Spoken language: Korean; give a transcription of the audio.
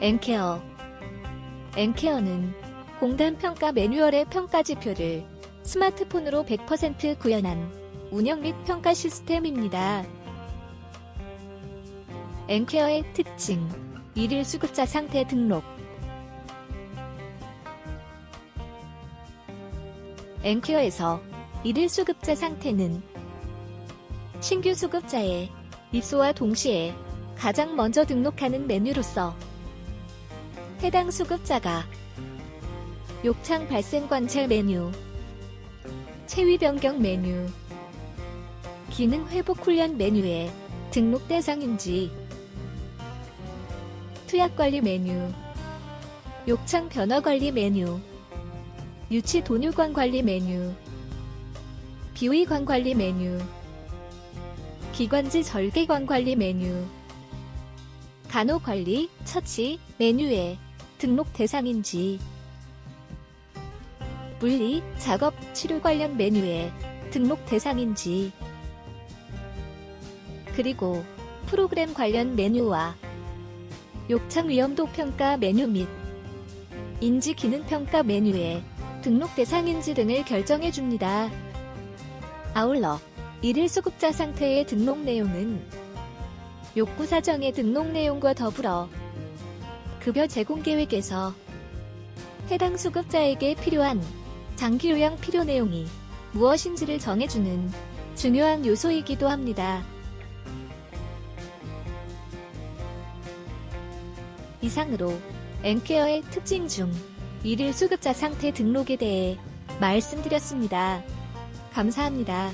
엔케어 엔케어는 공단 평가 매뉴얼의 평가 지표를 스마트폰으로 100% 구현한 운영 및 평가 시스템입니다. 엔케어의 특징 일일 수급자 상태 등록 엔케어에서 일일 수급자 상태는 신규 수급자의 입소와 동시에 가장 먼저 등록하는 메뉴로서 해당 수급자가 욕창 발생 관찰 메뉴, 체위 변경 메뉴, 기능 회복 훈련 메뉴에 등록 대상인지, 투약 관리 메뉴, 욕창 변화 관리 메뉴, 유치 돈유관 관리 메뉴, 비위관 관리 메뉴, 기관지 절개관 관리 메뉴, 간호 관리, 처치 메뉴에 등록 대상인지, 물리, 작업, 치료 관련 메뉴에 등록 대상인지, 그리고 프로그램 관련 메뉴와 욕창 위험도 평가 메뉴 및 인지 기능 평가 메뉴에 등록 대상인지 등을 결정해 줍니다. 아울러 일일 수급자 상태의 등록 내용은 욕구 사정의 등록 내용과 더불어 급여 제공 계획에서 해당 수급자에게 필요한 장기 요양 필요 내용이 무엇인지를 정해주는 중요한 요소이기도 합니다. 이상으로 엔케어의 특징 중 일일 수급자 상태 등록에 대해 말씀드렸습니다. 감사합니다.